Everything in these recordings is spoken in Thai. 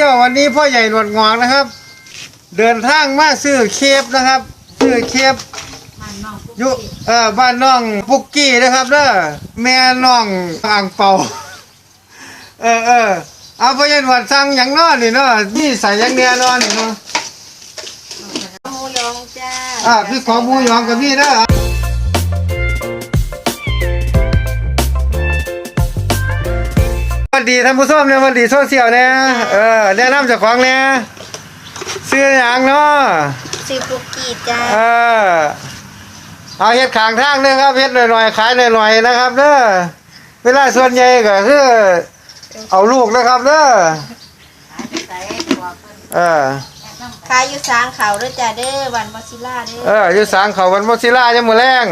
ชียลวันนี้พ่อใหญ่หนวดงอกนะครับ เดินทางมาซื้อเคฟนะครับซื้อเคฟอยู่เออบ้านน้องปุกกี้นะครับเด้อแม่น้องอ่างเปาเออเออเอาพ่อใหญ่หนวดสั่งหยังเนอนี่เนาะนี่ใส่หยังเนียเนอนนี่เนาะหมูยองจ้าอ่าพี่ของหมูหยองกับพี่เด้อ ดีท่านผู้ชมเนี่ยสวัสดีโซเชียลเนี่ยเออแนะนำเจ้าของเนี่ยซื้อหยังเนาะซื้อปุกกี้จ้าเออเอาเฮ็ดขางทางเด้อครับเฮ็ดหน่อยๆขายหน่อยๆนะครับเด้อเวลาส่วนใหญ่ก็คือเอาลูกนะครับเด้อเออขายอยู่สางเขาเด้อจ้าเด้อวันวชิล่าเด้อเอออยู่สางเขาวันมอซิล่าจะมือแรง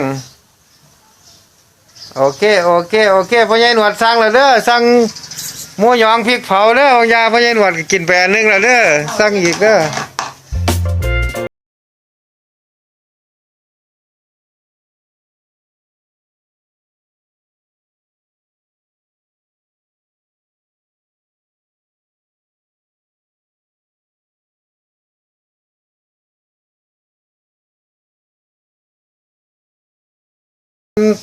โอเค โอเค โอเคพ่อใหญ่หนวดสั่งแล้วเด้อสั่ง หมูหยองพริกเผาเด้อของยาพญ่หนวดก็กินไปอันหนึงแล้วเด้อสั่งอีกเด้อ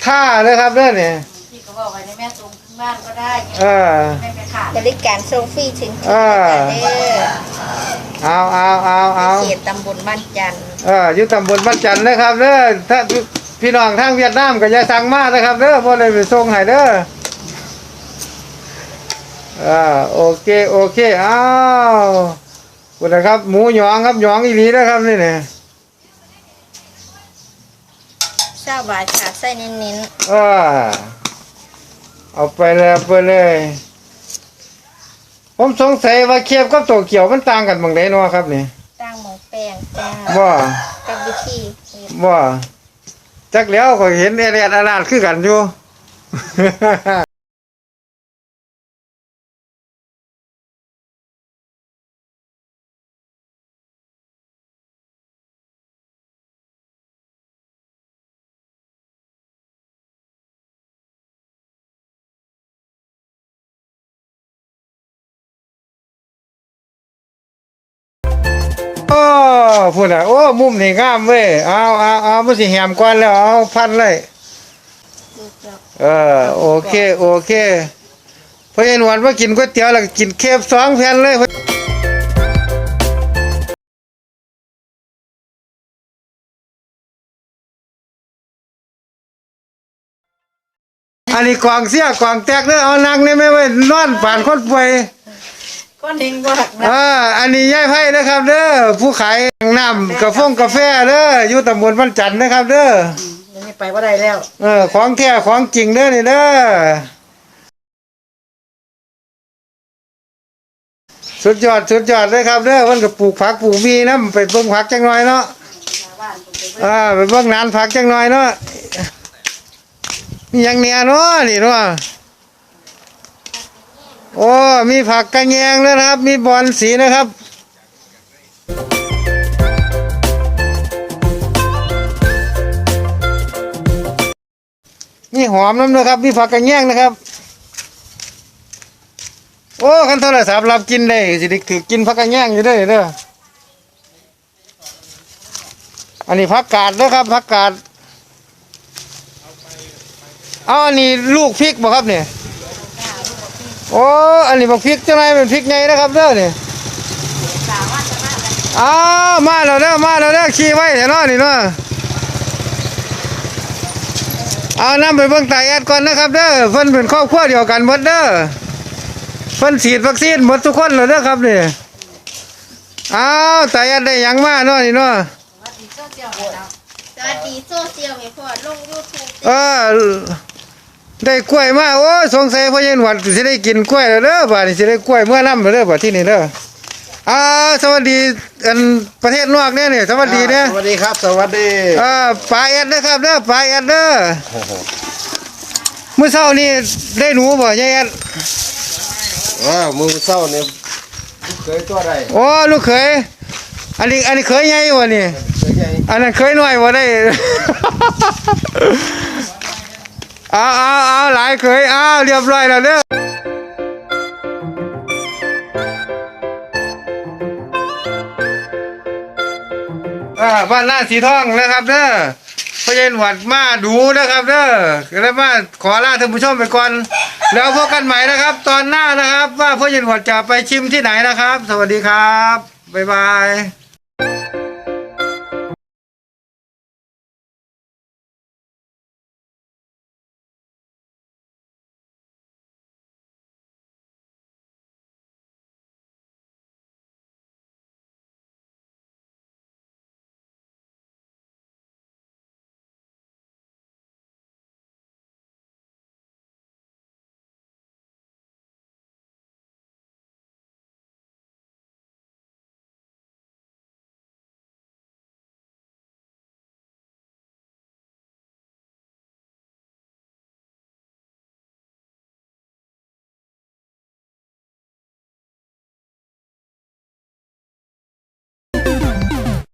ท่าเด้อครับเด้อเนี่ยพี่ก็บอกไว้ในแม่ส่งถึง บ้านก็ได้เออไม่ไปขาดบริการส่งฟรีถึงที่อ่าจ้าเด้อเอาเอาเอาเอาเขตตำบลบ้านจันทร์เอออยู่ตำบลบ้านจันทน์นะครับเด้อถ้าพี่น้องทางเวียดนามก็อย่าสั่งมานะครับเด้อบ่ได้ไปส่งให้เด้ออ่าโอเคโอเคอ้าวคุณนะครับหมูหยองครับหยองอีหลีนะครับนี่เนี่ยเศร้าบาทค่ะไส้เน้นอ่า เอาไปเลยเอาไปเลย ผมสงสัยว่าเคียบกับโตเกียวมันต่างกันบางไดเนาะครับนี่ๆตั้งหมูแป้งจ้าบ่กับวิธีเฮ็ดบ่จักแล้วก็เห็นแอดๆอาลาดคือกันอยู่ อ้พูดอะโอ้มุมนี่งามเว้ยเอาเอาเอามันสิแหมก่อนแล้วเอาพันเลยลูกเจ้าเออโอเคโอเคเพราะยันวันว่ากินก๋วยเตี๋ยวแล้วก็กินเคฟสองแผ่นเลยอันนี้กวางเสียกวางแตกเด้อเอานางนี่ไม่ไว้นอนป่านคนป่วย ก็เน่งบอกนะอ่าอันนี้ย่ายไพ่นะครับ เด้อผู้ขายน้ำกาแฟกาแฟเด้ออยู่ตำบลบ้านจันทน์นะครับ เด้อยังไม่ไปว่าได้แล้ว เออของแท้ของจริงเด้อนี่เด้อสุดยอดสุดยอดเลยครับเด้อมันก็ปลูกผักปลูกมีนะไปเบิ่งผักจังหน่อยเนาะบ้านผมไปอ่าไปเบิ่งนานผักจังหน่อยเนาะมีหยังเนี่ยเนาะนี่เนาะ โอ้มีผักกระแยงด้วนะครับ มีบอนสีนะครับมีหอมน้ำนะครับมีผักกระแยงนะครับ โอ้คันโทรศัพท์รับกินได้สิด้ถือกินผักกระแยงอยู่ด้อเด้ออันนี้ผักกาดนะครับผักกาดเอาอันนี้ลูกพริกบ่ครับเนี่ย โอ้อันนี้บักพริกจังไรเป็นพริกไงนะครับเด้อเนี่ยอ้าวมาแล้วเด้อมาแล้วเด้อขี่ไว้เถอะเนาะนี่เนาะเอาน้ำไปเบิ่งตาแอดก่อนนะครับเด้อเพิ่นเป็นครอบครัวเดียวกันหมดเด้อเพิ่นฉีดวัคซีนหมดทุกคนแล้วเด้อครับนี่เอาตาแอดได้หยังมาเนาะนี่เนาะสวัสดีโซเชียลให้พ่อลงยูทูบเออ ได้กล้วยมาโอ้ยสงสัยพ่อใหญ่หนวดสิได้กินกล้วยแล้วเด้อบัดนี้สิได้กล้วยเมื่อน้ำแล้วเด้อบัดที่นี่เด้ออ่าสวัสดีอันประเทศนอกเนี่ยนี่สวัสดีเนี่ยสวัสดีครับ สวัสดีเอ่าปลาแอดนะครับเด้อปลาแอดเด้อมื้อเช้านี่ได้หนูบ่ยายแอดอ่ามือเศร้าเนี่ยเคยตัวใดโอ้ลูกเขยอันนี้อันนี้เคยใหญ่วะนี่เคยใหญ่อันนั้นเคยน้อยบ่ได้ เอาเอาเอาหลายเคยเอาเรียบร้อยแล้วเด้ออ่าบ้านหน้าสีทองนะครับเด้อพะเย็นหวัดมาดูนะครับเด้อแล้วมาขอลาท่านผู้ชมไปก่อน แล้วพบกันใหม่นะครับ ตอนหน้านะครับ ว่าพย็นหวัดจะไปชิมที่ไหนนะครับ สวัสดีครับ บ๊ายบาย